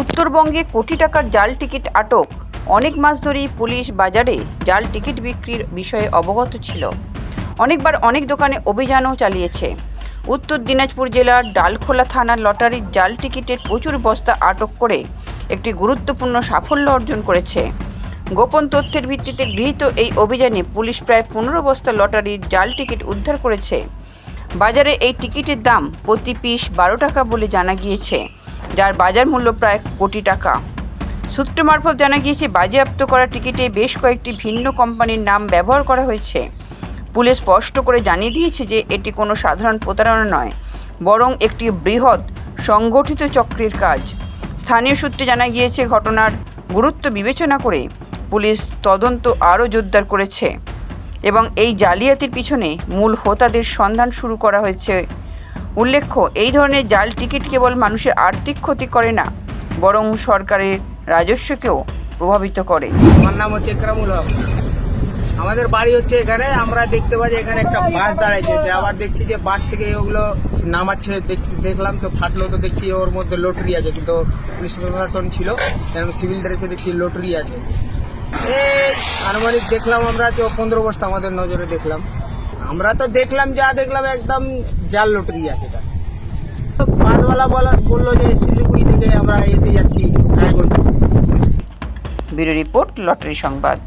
উত্তরবঙ্গে কোটি টাকার জাল টিকিট আটক। অনেক মাস ধরেই পুলিশ বাজারে জাল টিকিট বিক্রির বিষয়ে অবগত ছিল। অনেকবার অনেক দোকানে অভিযানও চালিয়েছে। উত্তর দিনাজপুর জেলার ডালখোলা থানার লটারির জাল টিকিটের প্রচুর বস্তা আটক করে একটি গুরুত্বপূর্ণ সাফল্য অর্জন করেছে। গোপন তথ্যের ভিত্তিতে গৃহীত এই অভিযানে পুলিশ প্রায় পনেরো বস্তা লটারির জাল টিকিট উদ্ধার করেছে। বাজারে এই টিকিটের দাম প্রতি পিস বারো টাকা বলে জানা গিয়েছে। যার বাজার মূল্য প্রায় কোটি টাকা। সূত্র মারফত জানা গিয়েছে, বাজেয়াপ্ত করা টিকিটে বেশ কয়েকটি ভিন্ন কোম্পানির নাম ব্যবহার করা হয়েছে। পুলিশ স্পষ্ট করে জানিয়ে দিয়েছে যে, এটি কোনো সাধারণ প্রতারণা নয়, বরং একটি বৃহৎ সংগঠিত চক্রের কাজ। স্থানীয় সূত্রে জানা গিয়েছে, ঘটনার গুরুত্ব বিবেচনা করে পুলিশ তদন্ত আরও জোরদার করেছে এবং এই জালিয়াতির পিছনে মূল হোতাদের সন্ধান শুরু করা হয়েছে উল্লেখ্য, এই ধরনের জাল টিকিট কেবল মানুষের আর্থিক ক্ষতি করে না, বরং সরকারের রাজস্বকেও প্রভাবিত করে। আমার নাম হচ্ছে একরামুল হক। আমাদের বাড়ি হচ্ছে এখানে, আমরা দেখতে পাচ্ছি এখানে একটা বাস দাঁড়াইছে। যে আবার দেখছি যে বাস থেকে ওগুলো নামাচ্ছে, দেখ- দেখলাম তো ফাটলো তো দেখছি ওর মধ্যে লটারি আছে, কিন্তু পুলিশ প্রশাসন ছিল সিভিল ড্রেসে দেখছি লটারি আছে। এই আনুমানিক দেখলাম আমরা তো পনেরো বস্তা আমাদের নজরে দেখলাম। আমরা তো দেখলাম, যা দেখলাম, একদম জাল লটারি আছে এটা। বাসওয়ালা বলা, বলল যে, শিলিগুড়ি থেকে আমরা এতে যাচ্ছি, রায়গঞ্জ। ব্যুরো রিপোর্ট, লটারি সংবাদ।